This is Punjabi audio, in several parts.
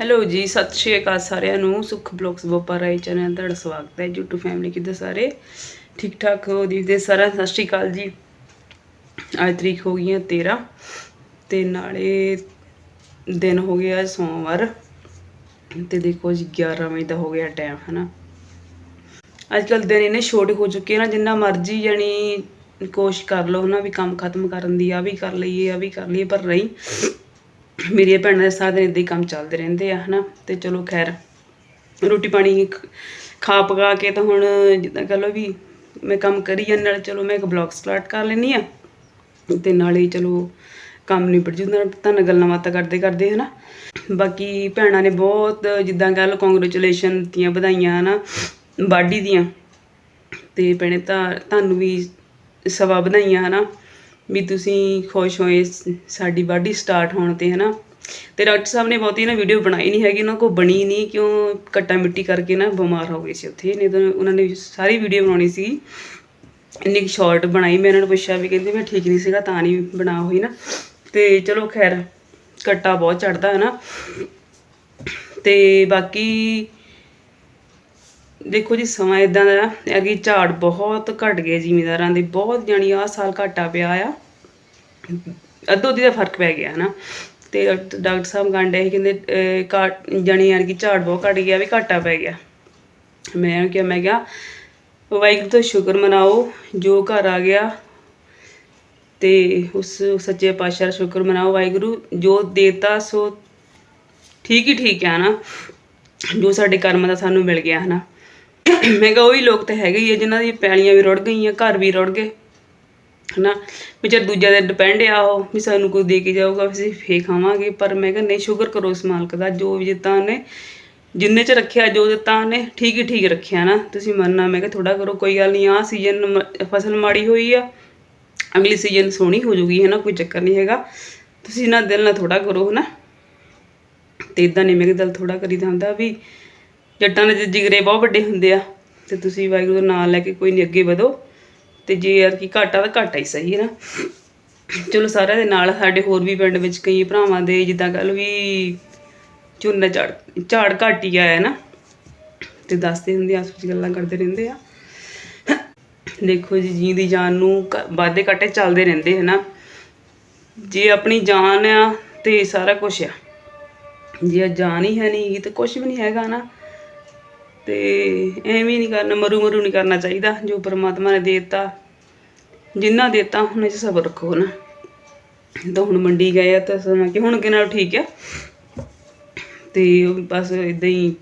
ਹੈਲੋ ਜੀ, ਸਤਿ ਸ਼੍ਰੀ ਅਕਾਲ ਸਾਰਿਆਂ ਨੂੰ। ਸੁਖ ਬਲੌਗਸ ਬੋਪਾ ਰਾਈ ਚੈਨਲ ਤੁਹਾਡਾ ਸਵਾਗਤ ਹੈ। YouTube ਫੈਮਿਲੀ ਕਿੱਦਾਂ ਸਾਰੇ? ਠੀਕ ਠਾਕ ਹੋ? ਦੀਦੇ ਸਾਰਾ ਸਤਿ ਸ਼੍ਰੀ ਅਕਾਲ ਜੀ। ਅੱਜ ਤਰੀਕ ਹੋ ਗਈ ਹੈ 13 ਤੇ ਨਾਲੇ ਦਿਨ ਹੋ ਗਿਆ ਸੋਮਵਾਰ ਤੇ ਦੇਖੋ ਜੀ 11 ਵਜੇ ਦਾ ਹੋ ਗਿਆ ਟਾਈਮ ਹਨਾ? ਅੱਜ ਕੱਲ ਦਿਨ ਇਹਨੇ ਛੋਟੇ ਹੋ ਚੁੱਕੇ ਨਾ, ਜਿੰਨਾ ਮਰਜ਼ੀ ਜਾਣੀ ਕੋਸ਼ਿਸ਼ ਕਰ ਲਓ ਹਨਾ, ਵੀ ਕੰਮ ਖਤਮ ਕਰਨ ਦੀ ਆ ਵੀ ਕਰ ਲਈਏ ਆ ਵੀ ਕਰ ਲਈਏ, ਪਰ ਨਹੀਂ। ਮੇਰੀਆਂ ਭੈਣਾਂ ਦੇ ਸਾਰਾ ਦਿਨ ਏਦਾਂ ਹੀ ਕੰਮ ਚੱਲਦੇ ਰਹਿੰਦੇ ਆ, ਹਨਾ? ਤੇ ਚਲੋ ਖੈਰ, ਰੋਟੀ ਪਾਣੀ ਖਾ ਪਕਾ ਕੇ ਤਾਂ ਹੁਣ ਜਿੱਦਾਂ ਕਹ ਲਓ ਵੀ ਮੈਂ ਕੰਮ ਕਰੀ ਜਾਂ ਨਾਲ ਚਲੋ ਮੈਂ ਇੱਕ ਬਲੌਗ ਸਟਾਰਟ ਕਰ ਲੈਣੀ ਆ। ਤੇ ਨਾਲੇ ਚਲੋ ਕੰਮ ਨਿਬੜ ਜੂਦਾ ਤਾਂ ਨਾਲ ਗੱਲਾਂ ਬਾਤਾਂ ਕਰਦੇ ਕਰਦੇ, ਹਨਾ? ਬਾਕੀ ਭੈਣਾਂ ਨੇ ਬਹੁਤ ਜਿੱਦਾਂ ਕਹ ਲਓ ਕੰਗ੍ਰੈਚੁਲੇਸ਼ਨ ਦਿੱਤੀਆਂ, ਵਧਾਈਆਂ, ਹਨਾ? ਬਾਡੀ ਦੀਆਂ। ਤੇ ਭੈਣੇ, ਤਾਂ, ਤੁਹਾਨੂੰ ਵੀ ਸਵਾ ਵਧਾਈਆਂ, ਹਨਾ? ਵੀ ਤੁਸੀਂ ਖੁਸ਼ ਹੋਏ ਸਾਡੀ ਬਾਡੀ ਸਟਾਰਟ ਹੋਣ ਤੇ, ਹਨਾ? ਤੇ ਡਾਕਟਰ ਸਾਹਿਬ ਨੇ ਬਹੁਤੀ ਨਾ ਵੀਡੀਓ ਬਣਾਈ ਨਹੀਂ ਹੈਗੀ, ਉਹਨਾਂ ਕੋ ਬਣੀ ਨਹੀਂ ਕਿਉਂ ਕੱਟਾ ਮਿੱਟੀ ਕਰਕੇ ਨਾ ਬਿਮਾਰ ਹੋ ਗਏ ਸੀ ਉੱਥੇ। ਨਹੀਂ ਤਾਂ ਉਹਨਾਂ ਨੇ ਸਾਰੀ ਵੀਡੀਓ ਬਣਾਉਣੀ ਸੀ। ਇੰਨੀ ਸ਼ਾਰਟ ਬਣਾਈ, ਮੈਂ ਉਹਨਾਂ ਨੂੰ ਪੁੱਛਿਆ ਵੀ ਕਹਿੰਦੇ ਮੈਂ ਠੀਕ ਨਹੀਂ ਸੀਗਾ, ਤਾਂ ਨਹੀਂ ਬਣਾ ਹੋਈ ਨਾ। ਤੇ ਚਲੋ ਖੈਰ ਕੱਟਾ ਬਹੁਤ ਚੜਦਾ ਹੈ ਨਾ ਤੇ ਬਾਕੀ ਦੇਖੋ ਜੀ, ਸਮਾਂ ਇਦਾਂ ਦਾ ਹੈ ਕਿ ਝਾੜ ਬਹੁਤ ਘਟ ਗਏ ਜ਼ਿਮੀਦਾਰਾਂ ਦੇ, ਬਹੁਤ ਜਾਣੀ ਆਹ ਸਾਲ ਘਾਟਾ ਪਿਆ ਆ। ਅੱਧੋ ਅੱਧੀ ਦਾ ਫ਼ਰਕ ਪੈ ਗਿਆ, ਹਨਾ। ਤੇ ਡਾਕਟਰ ਡਾਕਟਰ ਸਾਹਿਬ ਗਾਂਡੇ ਸੀ, ਕਹਿੰਦੇ ਘਾਟ, ਜਾਣੀ ਯਾਨੀ ਕਿ ਝਾੜ ਬਹੁਤ ਘਟ ਗਿਆ, ਵੀ ਘਾਟਾ ਪੈ ਗਿਆ। ਮੈਂ ਕਿਹਾ ਮੈਂ ਕਿਹਾ, ਵਾਹਿਗੁਰੂ ਦਾ ਸ਼ੁਕਰ ਮਨਾਓ, ਜੋ ਘਰ ਆ ਗਿਆ, ਤੇ ਉਸ ਸੱਚੇ ਪਾਤਸ਼ਾਹ ਦਾ ਸ਼ੁਕਰ ਮਨਾਓ, ਵਾਹਿਗੁਰੂ, ਜੋ ਦੇਤਾ, ਸੋ ਠੀਕ ਹੀ ਠੀਕ ਹੈ ਨਾ ਜੋ ਸਾਡੇ ਕਰਮ ਦਾ ਸਾਨੂੰ ਮਿਲ ਗਿਆ ਹੈ ਨਾ ਮੈਂ ਕਿਹਾ ਉਹੀ ਲੋਕ ਤਾਂ ਹੈਗੇ ਹੀ ਆ ਜਿਨ੍ਹਾਂ ਦੀਆਂ ਪੈਲੀਆਂ ਵੀ ਰੁੜ ਗਈਆਂ, ਘਰ ਵੀ ਰੁੜ ਗਏ। ਹਨਾ? ਵਿਚਾਰ ਦੂਜਿਆਂ ਦੇ ਡਿਪੈਂਡ ਆ ਉਹ, ਵੀ ਸਾਨੂੰ ਕੁਝ ਦੇ ਕੇ ਜਾਊਗਾ ਅਸੀਂ ਫੇ ਖਾਵਾਂਗੇ। ਪਰ ਮੈਂ ਕਿਹਾ ਨਹੀਂ ਸ਼ੁਕਰ ਕਰੋ ਉਸ ਮਾਲਕ ਦਾ, ਜੋ ਵੀ ਦਿੱਤਾ ਉਹਨੇ, ਜਿੰਨੇ ਚ ਰੱਖਿਆ, ਜੋ ਦਿੱਤਾ ਉਹਨੇ, ਠੀਕ ਹੀ ਠੀਕ ਰੱਖਿਆ ਨਾ। ਤੁਸੀਂ ਮੰਨਣਾ, ਮੈਂ ਕਿਹਾ ਥੋੜਾ ਕਰੋ, ਕੋਈ ਗੱਲ ਨਹੀਂ ਆ ਸੀਜ਼ਨ ਫਸਲ ਮਾੜੀ ਹੋਈ ਆ, ਅਗਲੀ ਸੀਜ਼ਨ ਸੋਹਣੀ ਹੋ ਜੂਗੀ ਹੈ ਨਾ ਕੋਈ ਚੱਕਰ ਨਹੀਂ ਹੈਗਾ। ਤੁਸੀਂ ਨਾ ਦਿਲ ਨਾਲ ਥੋੜਾ ਕਰੋ, ਹਨਾ। ਤੇ ਇਦਾਂ ਨਹੀਂ ਮੇਰੇ ਦਿਲ ਥੋੜਾ ਕਰੀਦਾ ਹੁੰਦਾ ਵੀ ਜੱਟਾਂ ਦੇ ਜਿਗਰੇ ਬਹੁਤ ਵੱਡੇ ਹੁੰਦੇ ਆ। ਤੇ ਤੁਸੀਂ ਵਾਹਿਗੁਰੂ ਦਾ ਨਾਮ ਲੈ ਕੇ ਕੋਈ ਨਹੀਂ ਅੱਗੇ ਵਧੋ। ਤੇ ਜੇ ਯਾਰ ਕੀ ਘਾਟਾ ਤਾਂ ਘਾਟਾ ਹੀ ਸਹੀ ਹੈ ਨਾ। ਚਲੋ ਸਾਰਿਆਂ ਦੇ ਨਾਲ ਸਾਡੇ ਹੋਰ ਵੀ ਪਿੰਡ ਵਿੱਚ ਕਈ ਭਰਾਵਾਂ ਦੇ ਜਿੱਦਾਂ ਕੱਲ ਵੀ ਝੋਨਾ ਝਾੜ ਝਾੜ ਘੱਟ ਹੀ ਆਇਆ ਨਾ। ਤੇ ਦੱਸਦੇ ਹੁੰਦੇ ਆ ਵਿੱਚ ਗੱਲਾਂ ਕਰਦੇ ਰਹਿੰਦੇ ਆ। ਦੇਖੋ ਜੀ ਜੀ ਦੀ ਜਾਨ ਨੂੰ ਕ- ਵਾਧੇ ਘਾਟੇ ਚੱਲਦੇ ਰਹਿੰਦੇ ਹਨਾ ਜੇ ਆਪਣੀ ਜਾਨ ਆ ਤੇ ਸਾਰਾ ਕੁਝ ਆ। ਜੇ ਜਾਨ ਹੀ ਹੈ ਨਹੀਂ ਤਾਂ ਕੁਝ ਵੀ ਨਹੀਂ ਹੈਗਾ ਨਾ। ਤੇ ਐਵੇਂ ਨਹੀਂ ਕਰਨਾ, ਮਰੂ ਮਰੂ ਨਹੀਂ ਕਰਨਾ ਚਾਹੀਦਾ, ਜੋ ਪਰਮਾਤਮਾ ਨੇ ਦੇ ਦਿੱਤਾ, ਜਿੰਨਾ ਦਿੱਤਾ, ਉਹਨਾਂ 'ਚ ਸਬਰ ਰੱਖੋ ਨਾ। ਤਾਂ ਹੁਣ ਮੰਡੀ ਗਏ ਆ, ਤਾਂ ਸਮਾਂ ਕਿ ਹੁਣ ਅੱਗੇ ਨਾਲ ਠੀਕ ਆ। ਤੇ ਬਸ ਇਦਾਂ ਹੀ,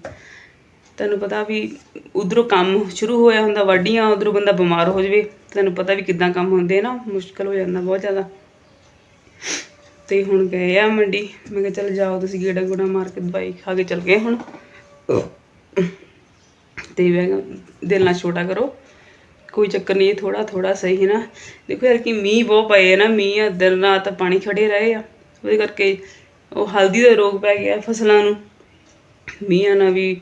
ਤੁਹਾਨੂੰ ਪਤਾ ਵੀ ਉਧਰੋਂ ਕੰਮ ਸ਼ੁਰੂ ਹੋਇਆ ਹੁੰਦਾ, ਵਾਢੀਆਂ, ਉਧਰੋਂ ਬੰਦਾ ਬਿਮਾਰ ਹੋ ਜਾਵੇ। ਤੁਹਾਨੂੰ ਪਤਾ ਵੀ ਕਿੱਦਾਂ ਕੰਮ ਹੁੰਦੇ ਆ ਨਾ, ਮੁਸ਼ਕਲ ਹੋ ਜਾਂਦਾ ਬਹੁਤ ਜ਼ਿਆਦਾ। ਤੇ ਹੁਣ ਗਏ ਆ ਮੰਡੀ, ਮੈਂ ਕਿਹਾ ਚੱਲ ਜਾਓ ਤੁਸੀਂ ਗੇੜਾ ਗੂੜਾ ਮਾਰ ਕੇ ਦਵਾਈ ਖਾ ਕੇ ਚੱਲ ਗਏ ਹੁਣ। ਦਿਲ ਨਾਲ ਛੋਟਾ ਕਰੋ। ਕੋਈ ਚੱਕਰ ਨਹੀਂ ਥੋੜਾ ਥੋੜਾ ਸਹੀ ਹੈ ਨਾ। ਦੇਖੋ ਯਾਰ, ਕਿ ਮੀਂਹ ਬਹੁਤ ਪਏ ਆ ਨਾ, ਮੀਂਹ ਆ, ਦਿਨ ਰਾਤ ਪਾਣੀ ਖੜੇ ਰਹੇ ਆ। ਉਹਦੇ ਕਰਕੇ ਉਹ ਹਲਦੀ ਦਾ ਰੋਗ ਪੈ ਗਿਆ ਫਸਲਾਂ ਨੂੰ। ਮੀਂਹਾਂ ਨਾਲ ਵੀ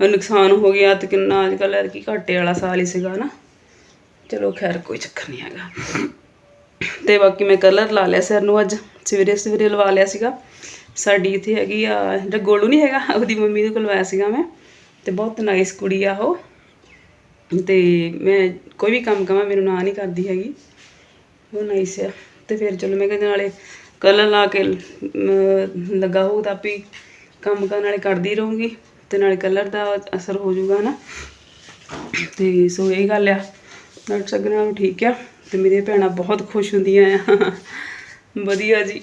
ਨੁਕਸਾਨ ਹੋ ਗਿਆ ਤੇ ਕਿੰਨਾ ਅੱਜ ਕੱਲ੍ਹ ਯਾਰ, ਕੀ ਘਾਟੇ ਵਾਲਾ ਸਾਲ ਹੀ ਸੀਗਾ ਨਾ। ਚਲੋ ਖੈਰ, ਕੋਈ ਚੱਕਰ ਨਹੀਂ ਹੈਗਾ। ਤੇ ਬਾਕੀ ਮੈਂ ਕਲਰ ਲਾ ਲਿਆ ਸਿਰ ਨੂੰ ਅੱਜ। ਸਵੇਰੇ ਸਵੇਰੇ ਲਵਾ ਲਿਆ ਸੀਗਾ। ਸਾਡੀ ਇੱਥੇ ਹੈਗੀ ਆ, ਜਿਹੜਾ ਗੋਲੂ ਨਹੀਂ ਹੈਗਾ, ਉਹਦੀ ਮੰਮੀ ਦੇ ਕੋਲ ਲਵਾਇਆ ਸੀਗਾ ਮੈਂ। ਤੇ ਬਹੁਤ ਨਾਈਸ ਕੁੜੀ ਆ ਉਹ। ਤੇ ਮੈਂ ਕੋਈ ਵੀ ਕੰਮ ਕਵਾਂ ਮੈਨੂੰ ਨਾ ਨਹੀਂ ਕਰਦੀ ਹੈਗੀ। ਉਹ ਨਾਈਸ ਆ। ਤੇ ਫਿਰ ਚਲੋ ਮੈਂ ਕਹਿੰਦੇ ਨਾਲੇ ਕਲਰ ਲਾ ਕੇ ਲੱਗਾ ਹੋਊ ਤਾਂ ਵੀ ਕੰਮ ਕਰਨ ਨਾਲੇ ਕਰਦੀ ਰਹੂੰਗੀ। ਤੇ ਨਾਲੇ ਕਲਰ ਦਾ ਅਸਰ ਹੋ ਜਾਊਗਾ ਨਾ ਤੇ ਸੋ ਇਹ ਗੱਲ ਆ। ਡਾਕਟਰ ਸਗਨ ਨਾਲ ਠੀਕ ਆ। ਤੇ ਮੇਰੀਆਂ ਭੈਣਾਂ ਬਹੁਤ ਖੁਸ਼ ਹੁੰਦੀਆਂ ਆ। ਵਧੀਆ ਜੀ।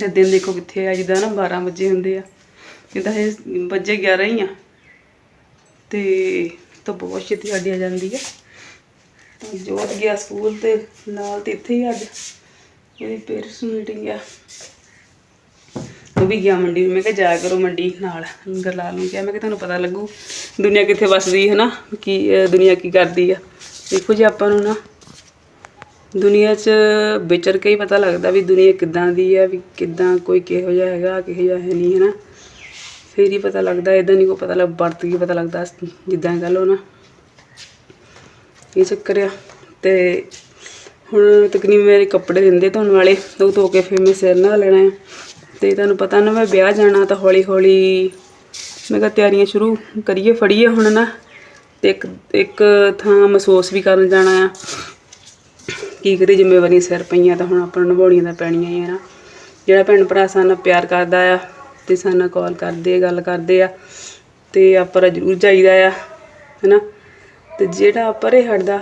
ਤੇ ਦਿਨ ਦੇਖੋ ਕਿੱਥੇ ਆ, ਜਿੱਦਾਂ ਨਾ 12 ਵਜੇ ਹੁੰਦੇ ਆ। ਜਿੱਦਾਂ ਇਹ ਵੱਜੇ 11 ਹੀ ਆ। ਤੇ ਤਾਂ ਬਹੁਤ ਛੇਤੀ ਸਾਡੀ ਆ ਜਾਂਦੀ ਆ। ਤਾਂ ਜੋਤ ਗਿਆ ਸਕੂਲ ਤੇ, ਨਾਲ ਤੇ ਇੱਥੇ ਹੀ ਅੱਜ। ਇਹਦੀ ਪੇਰੈਂਟਸ ਮੀਟਿੰਗ ਆ। ਉਹ ਵੀ ਗਿਆ ਮੰਡੀ ਮੈਂ ਕਿਹਾ ਜਾਇਆ ਕਰੋ ਮੰਡੀ ਨਾਲ। ਗਰਲਾਲ ਨੂੰ ਕਿਹਾ, ਮੈਂ ਕਿਹਾ, ਤੁਹਾਨੂੰ ਪਤਾ ਲੱਗੂ ਦੁਨੀਆ ਕਿੱਥੇ ਵੱਸਦੀ ਹੈ ਨਾ, ਕੀ, ਅਹ, ਦੁਨੀਆ ਕੀ ਕਰਦੀ ਆ। ਦੇਖੋ ਜੀ ਆਪਾਂ ਨੂੰ ਨਾ, ਦੁਨੀਆ 'ਚ ਵਿਚਰ ਕੇ ਹੀ ਪਤਾ ਲੱਗਦਾ ਵੀ ਦੁਨੀਆ ਕਿੱਦਾਂ ਦੀ ਆ, ਵੀ ਕਿੱਦਾਂ ਕੋਈ ਕਿਹੋ ਜਿਹਾ ਹੈਗਾ, ਕਿਹੋ ਜਿਹਾ ਹੈ ਨਹੀਂ, ਹੈ ਨਾ? ਫਿਰ ਹੀ ਪਤਾ ਲੱਗਦਾ ਇਦਾਂ ਨਹੀਂ ਕੋਈ ਪਤਾ ਲੱਗ, ਵਰਤ ਕੇ ਪਤਾ ਲੱਗਦਾ, ਜਿੱਦਾਂ ਕਹ ਲਓ ਨਾ ਇਹ ਚੱਕਰ ਆ। ਤੇ ਹੁਣ ਤਕਰੀਬਨ ਮੇਰੇ ਕੱਪੜੇ ਦਿੰਦੇ ਧੋਣ ਵਾਲੇ, ਉਹ ਧੋ ਕੇ ਫਿਰ ਮੈਂ ਸਿਰ ਨਾਲ ਲੈਣਾ ਆ। ਤੇ ਤੁਹਾਨੂੰ ਪਤਾ ਨਾ, ਮੈਂ ਵਿਆਹ ਜਾਣਾ ਤਾਂ ਹੌਲੀ ਹੌਲੀ ਮੈਂ ਕਿਹਾ ਤਿਆਰੀਆਂ ਸ਼ੁਰੂ ਕਰੀਏ, ਫੜੀਏ ਹੁਣ ਨਾ। ਤੇ ਇੱਕ ਇੱਕ ਥਾਂ ਮਹਿਸੂਸ ਵੀ ਕਰਨ ਜਾਣਾ ਆ। ਕੀ ਕਰੀ ਜ਼ਿੰਮੇਵਾਰੀਆਂ ਸਿਰ ਪਈਆਂ ਤਾਂ ਹੁਣ ਆਪਾਂ ਨੂੰ ਨਿਭਾਉਣੀਆਂ ਤਾਂ ਪੈਣੀਆਂ ਹੀ ਆ ਨਾ। ਜਿਹੜਾ ਭੈਣ ਭਰਾ ਸਾਨੂੰ ਪਿਆਰ ਕਰਦਾ ਆ ਤੇ ਨਾਲ ਕਾਲ ਕਰਦੇ ਆ, ਗੱਲ ਕਰਦੇ ਆ ਤੇ ਆਪਾਂ ਜ਼ਰੂਰ ਜਾਈਦਾ ਆ, ਹੈਨਾ? ਤੇ ਜਿਹੜਾ ਪਰੇ ਹਟਦਾ,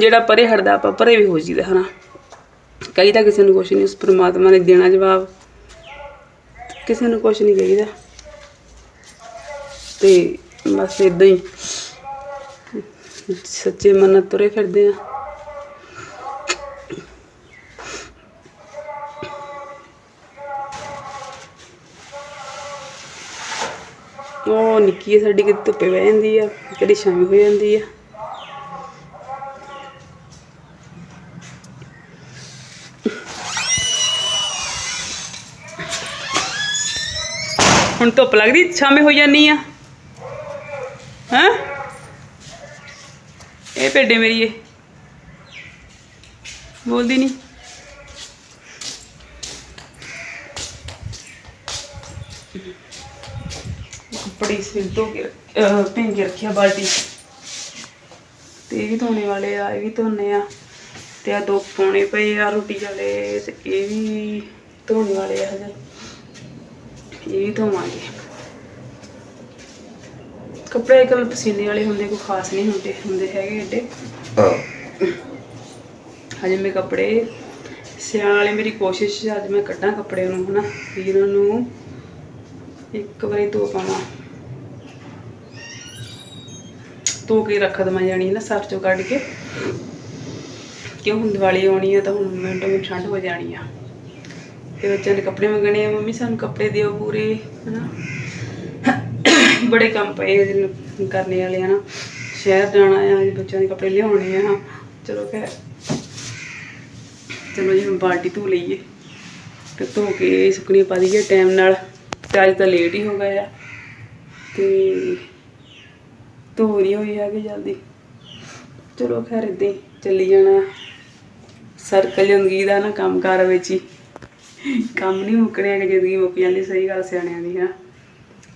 ਜਿਹੜਾ ਪਰੇ ਹਟਦਾ, ਆਪਾਂ ਪਰੇ ਵੀ ਹੋ ਜੀਦਾ ਹਨਾ? ਕਈ ਤਾਂ ਕਿਸੇ ਨੂੰ ਕੁਛ ਨਹੀਂ ਉਸ ਪ੍ਰਮਾਤਮਾ ਨੇ ਦੇਣਾ ਜਵਾਬ। ਕਿਸੇ ਨੂੰ ਕੁਛ ਨਹੀਂ ਕਹੀਦਾ। ਤੇ ਬਸ ਇਦਾਂ ਹੀ। ਸੱਚੇ ਮਨ ਤੁਰੇ ਫਿਰਦੇ ਆ ਉਹ ਨਿੱਕੀ ਆ ਸਾਡੀ ਕਿਤੇ ਧੁੱਪੇ ਬਹਿ ਜਾਂਦੀ ਆ ਕਦੀ ਸ਼ਾਮੀ ਹੋ ਜਾਂਦੀ ਆ। ਹੁਣ ਧੁੱਪ ਲੱਗਦੀ, ਛਾਵੇਂ ਹੋ ਜਾਨੀ ਆ। ਹੈਂ? ਇਹ ਭੇਡੇ ਮੇਰੀ ਏ ਬੋਲਦੀ ਨਹੀਂ ਕੱਪੜੇ ਸਿਰ ਧੋ ਕੇ ਭਿੰਨ ਕੇ ਰੱਖਿਆ ਬਾਲਟੀ। ਤੇ ਇਹ ਵੀ ਧੋਣੇ ਵਾਲੇ ਆ ਇਹ ਵੀ ਧੋਣੇ ਆ। ਤੇ ਆ ਦੋ ਪਾਉਣੇ ਪਏ ਆ ਰੋਟੀ ਵਾਲੇ ਤੇ ਇਹ ਵੀ ਧੋਣੇ ਵਾਲੇ ਆ ਹਜੇ। ਇਹ ਵੀ ਧੋਵਾਂਗੇ। ਕੱਪੜੇ ਕੱਲ ਪਸੀਨੇ ਵਾਲੇ ਹੁੰਦੇ ਕੋਈ ਖਾਸ ਨਹੀਂ ਹੁੰਦੇ ਹੁੰਦੇ ਹੈਗੇ ਏਡੇ। ਹਜੇ ਮੇਰੇ ਕੱਪੜੇ ਸਿਆਲ ਵਾਲੇ ਮੇਰੀ ਕੋਸ਼ਿਸ਼ ਅੱਜ ਮੈਂ ਕੱਢਾਂ ਕੱਪੜੇ ਨੂੰ ਹਨਾ ਵੀਰ ਨੂੰ। ਇੱਕ ਵਾਰੀ ਧੋ ਪਾਵਾਂ। ਧੋ ਕੇ ਰੱਖ ਦਵਾਂ ਜਾਣੀ ਨਾ ਸਰਫ ਚੋਂ ਕੱਢ ਕੇ? ਕਿਉਂ ਹੁਣ ਦੀਵਾਲੀ ਆਉਣੀ ਆ ਤਾਂ ਹੁਣ ਮਿੰਟੋ ਮਿੰਟ ਠੰਡ ਹੋ ਜਾਣੀ ਆ। ਤੇ ਬੱਚਿਆਂ ਨੇ ਕੱਪੜੇ ਮੰਗਣੇ ਆ, ਮੰਮੀ ਸਾਨੂੰ ਕੱਪੜੇ ਦਿਓ ਪੂਰੇ, ਹਨਾ? ਬੜੇ ਕੰਮ ਪਏ ਆ ਕਰਨੇ ਵਾਲੇ ਆ ਨਾ ਸ਼ਹਿਰ ਜਾਣਾ ਆ ਬੱਚਿਆਂ ਦੇ ਕੱਪੜੇ ਲਿਆਉਣੇ ਆ ਚਲੋ ਖੈਰ। ਚਲੋ ਜੀ, ਹੁਣ ਬਾਲਟੀ ਧੋ ਲਈਏ। ਤੇ ਧੋ ਕੇ ਸੁੱਕਣੀ ਪਾ ਦਈਏ, ਟਾਈਮ ਨਾਲ। ਤੇ ਅੱਜ ਤਾਂ ਲੇਟ ਹੀ ਹੋ ਗਿਆ ਆ। ਤੇ ਧੋ ਨਹੀਂ ਹੋਈ ਹੈਗੀ ਜਲਦੀ। ਚਲੋ ਖੈਰ ਏਦਾਂ ਚੱਲੀ ਜਾਣਾ। ਸਰਕਲ ਜ਼ਿੰਦਗੀ ਦਾ ਨਾ ਕੰਮਕਾਰ ਵਿੱਚ ਹੀ। ਕੰਮ ਨਹੀਂ ਮੁੱਕਣੇ ਹੈਗੇ ਜ਼ਿੰਦਗੀ ਮੁੱਕ ਜਾਂਦੀ, ਸਹੀ ਗੱਲ ਸਿਆਣਿਆਂ ਦੀ, ਹੈ।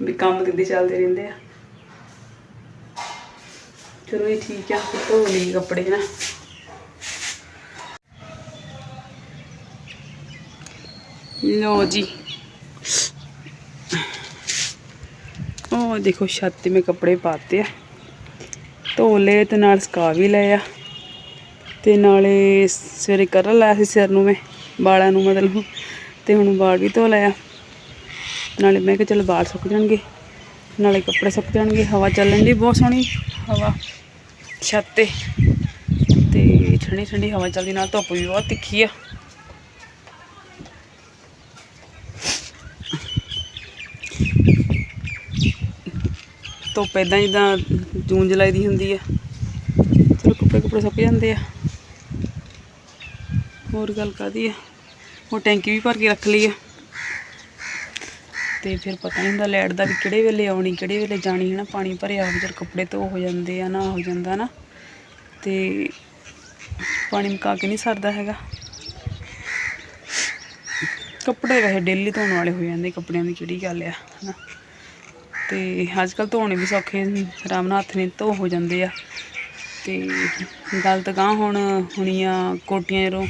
ਵੀ ਕੰਮ ਕਿੱਦੇ ਚੱਲਦੇ ਰਹਿੰਦੇ ਆ। ਚਲੋ ਇਹ ਠੀਕ ਆ, ਫਿਰ ਧੋ ਲਈ ਕੱਪੜੇ ਨਾ ਲੋ ਜੀ। ਉਹ ਦੇਖੋ ਛੱਤ ਤੇ ਮੈਂ ਕੱਪੜੇ ਪਾਤੇ ਆ। ਧੋ ਲਏ ਤੇ ਨਾਲ ਸੁਕਾ ਵੀ ਲਏ ਆ। ਤੇ ਨਾਲੇ ਸਵੇਰੇ ਕਰ ਲਾਇਆ ਸੀ ਸਿਰ ਨੂੰ ਮੈਂ, ਵਾਲਾਂ ਨੂੰ ਮਤਲਬ। ਤੇ ਹੁਣ ਵਾਲ ਵੀ ਧੋ ਲਿਆ ਨਾਲੇ ਮੈਂ ਕਿਹਾ ਚਲ ਵਾਲ ਸੁੱਕ ਜਾਣਗੇ, ਨਾਲੇ ਕੱਪੜੇ ਸੁੱਕ ਜਾਣਗੇ। ਹਵਾ ਚੱਲਣ ਦੀ ਬਹੁਤ ਸੋਹਣੀ, ਹਵਾ ਛੱਤ ਤੇ। ਤੇ ਠੰਡੀ ਠੰਡੀ ਹਵਾ ਚੱਲਦੀ, ਨਾਲ ਧੁੱਪ ਵੀ ਬਹੁਤ ਤਿੱਖੀ ਆ। ਧੁੱਪ ਏਦਾਂ ਜਿੱਦਾਂ ਜੂਨ ਜੁਲਾਈ ਦੀ ਹੁੰਦੀ ਆ। ਚਲੋ ਕੱਪੜੇ ਕੱਪੜੇ ਸੁੱਕ ਜਾਂਦੇ ਆ। ਹੋਰ ਗੱਲ ਕਾਦੀ ਆ? ਉਹ ਟੈਂਕੀ ਵੀ ਭਰ ਕੇ ਰੱਖ ਲਈ ਆ। ਤੇ ਫਿਰ ਪਤਾ ਨਹੀਂ ਹੁੰਦਾ ਲਾਈਟ ਦਾ ਵੀ ਕਿਹੜੇ ਵੇਲੇ ਆਉਣੀ, ਕਿਹੜੇ ਵੇਲੇ ਜਾਣੀ ਹੈ ਨਾ ਪਾਣੀ ਭਰਿਆ ਹੋਵੇ ਜਦ ਕੱਪੜੇ ਧੋ ਹੋ ਜਾਂਦੇ ਆ ਨਾ, ਹੋ ਜਾਂਦਾ ਨਾ। ਤੇ ਪਾਣੀ ਮੁਕਾ ਕੇ ਨਹੀਂ ਸਰਦਾ ਹੈਗਾ। ਕੱਪੜੇ ਵੈਸੇ ਡੇਲੀ ਧੋਣ ਵਾਲੇ ਹੋ ਜਾਂਦੇ, ਕੱਪੜਿਆਂ ਦੀ ਕਿਹੜੀ ਗੱਲ ਆ, ਹਨਾ। ਤੇ ਅੱਜ ਕੱਲ ਧੋਣੇ ਵੀ ਸੌਖੇ ਨੇ, ਆਰਾਮ ਨਾਲ ਹੱਥ ਨੇ ਧੋ ਹੋ ਜਾਂਦੇ ਆ। ਤੇ ਗੱਲ ਤਾਂ ਗਾਂ ਹੁਣ ਹੁਣੀਆਂ ਕੋਟੀਆਂ ਜਦੋਂ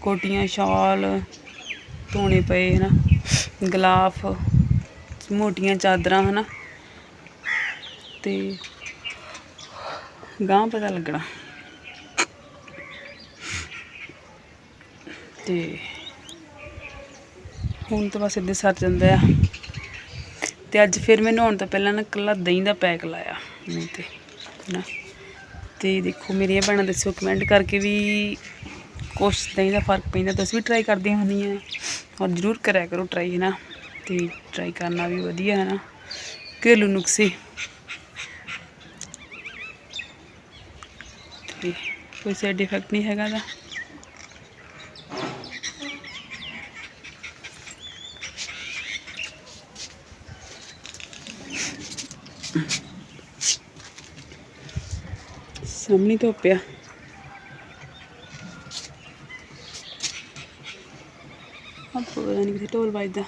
ਕੋਟੀਆਂ ਸ਼ਾਲ ਧੋਣੇ ਪਏ ਹਨਾ। ਗਲਾਫ ਮੋਟੀਆਂ ਚਾਦਰਾਂ ਹਨਾ। ਤੇ ਗਾਂ ਪਤਾ ਲੱਗਣਾ। ਤੇ ਹੁਣ ਤਾਂ ਬਸ ਇੱਦਾਂ ਸਰ ਜਾਂਦਾ ਆ। ਤੇ ਅੱਜ ਫਿਰ ਮੈਂ ਨਹਾਉਣ ਤੋਂ ਪਹਿਲਾਂ ਨਾ ਕੱਲਾ ਦਹੀਂ ਦਾ ਪੈਕ ਲਾਇਆ ਮੂੰਹ ਤੇ ਨਾ ਤੇ ਦੇਖੋ, ਮੇਰੀਆਂ ਭੈਣਾਂ ਦੱਸਿਓ ਕਮੈਂਟ ਕਰਕੇ ਵੀ ਕੁਛ ਦਹੀਂ ਦਾ ਫ਼ਰਕ ਪੈਂਦਾ ਤੁਸੀਂ ਵੀ ਟਰਾਈ ਕਰਦੀਆਂ ਹੁੰਦੀਆਂ ਔਰ ਜ਼ਰੂਰ ਕਰਿਆ ਕਰੋ ਟਰਾਈ ਹੈ ਨਾ ਤੇ ਟਰਾਈ ਕਰਨਾ ਵੀ ਵਧੀਆ ਹੈ ਨਾ ਘਰੇਲੂ ਨੁਕਸੇ ਤੇ ਕੋਈ ਸਾਈਡ ਇਫੈਕਟ ਨਹੀਂ ਹੈਗਾ ਦਾ ਸਾਹਮਣੇ ਧੁੱਪ ਆ। ਪਤਾ ਨਹੀਂ ਕਿੱਥੇ ਢੋਲ ਵੱਜਦਾ।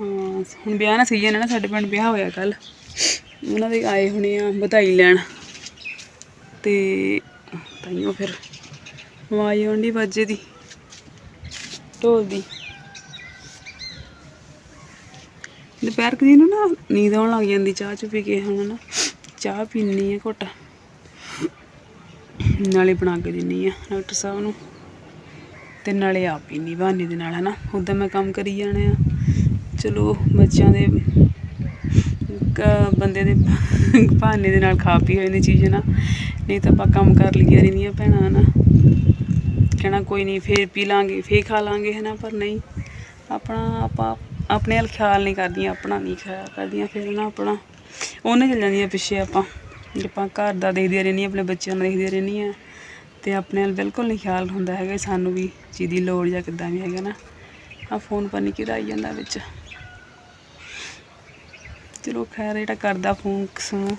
ਹਾਂ, ਹੁਣ ਵਿਆਹ ਨਾ ਸੀਜ਼ਨ ਹੈ ਨਾ, ਸਾਡੇ ਪਿੰਡ ਵਿਆਹ ਹੋਇਆ ਕੱਲ ਉਹਨਾਂ ਦੇ ਆਏ ਹੋਣੇ ਆ ਵਧਾਈ ਲੈਣ। ਤੇ ਤਾਈਓ ਫਿਰ ਆਵਾਜ਼ ਆਉਂਦੀ ਬਾਜੇ ਦੀ, ਢੋਲ ਦੀ। ਦੁਪਹਿਰ ਕੁ ਦੀ ਨੂੰ ਨਾ ਨੀਂਦ ਆਉਣ ਲੱਗ ਜਾਂਦੀ, ਚਾਹ ਚੁ ਪੀ ਕੇ ਹੁਣ ਨਾ। ਚਾਹ ਪੀਣੀ ਆ ਘੁੱਟ। ਨਾਲੇ ਬਣਾ ਕੇ ਦਿੰਨੀ ਆ ਡਾਕਟਰ ਸਾਹਿਬ ਨੂੰ। ਤੇ ਨਾਲੇ ਆਪ ਪੀਣੀ ਬਹਾਨੇ ਦੇ ਨਾਲ, ਹਨਾ? ਉਦਾਂ ਮੈਂ ਕੰਮ ਕਰੀ ਜਾਣੇ ਆ। ਚਲੋ, ਬੱਚਿਆਂ ਦੇ ਬੰਦੇ ਦੇ ਬਹਾਨੇ ਦੇ ਨਾਲ ਖਾ ਪੀ ਹੋ ਜਾਂਦੀ ਚੀਜ਼ ਨਾ ਨਹੀਂ ਤਾਂ ਆਪਾਂ ਕੰਮ ਕਰ ਲਈਆਂ ਰਹਿੰਦੀਆਂ ਭੈਣਾਂ, ਹਨਾ? ਕਹਿਣਾ ਕੋਈ ਨਹੀਂ ਫੇਰ ਪੀ ਲਾਂਗੇ, ਫੇਰ ਖਾ ਲਾਂਗੇ, ਹਨਾ? ਪਰ ਨਹੀਂ। ਆਪਣਾ, ਆਪਾਂ ਆਪਣੇ ਵੱਲ ਖਿਆਲ ਨਹੀਂ ਕਰਦੀਆਂ, ਆਪਣਾ ਨਹੀਂ ਖਿਆਲ ਕਰਦੀਆਂ, ਫਿਰ ਨਾ ਆਪਣਾ ਉਹਨੇ ਚਲ ਜਾਂਦੀਆਂ ਪਿੱਛੇ ਆਪਾਂ। ਜੇ ਆਪਾਂ ਘਰ ਦਾ ਦੇਖਦੀਆਂ ਰਹਿੰਦੀਆਂ ਆਪਣੇ ਬੱਚਿਆਂ ਨੂੰ ਦੇਖਦੀਆਂ ਰਹਿੰਦੀਆਂ ਤੇ ਆਪਣੇ ਨਾਲ ਬਿਲਕੁਲ ਨਹੀਂ ਖਿਆਲ ਹੁੰਦਾ ਹੈਗਾ ਸਾਨੂੰ ਵੀ ਚੀਜ਼ ਦੀ ਲੋੜ ਜਾਂ ਕਿੱਦਾਂ ਵੀ ਹੈਗਾ ਨਾ। ਆ ਫੋਨ ਪਰ ਨਹੀਂ ਕਿਹਦਾ ਆਈ ਜਾਂਦਾ ਵਿੱਚ। ਚਲੋ ਖੈਰ ਜਿਹੜਾ ਕਰਦਾ ਫੋਨ ਸੁਣੋ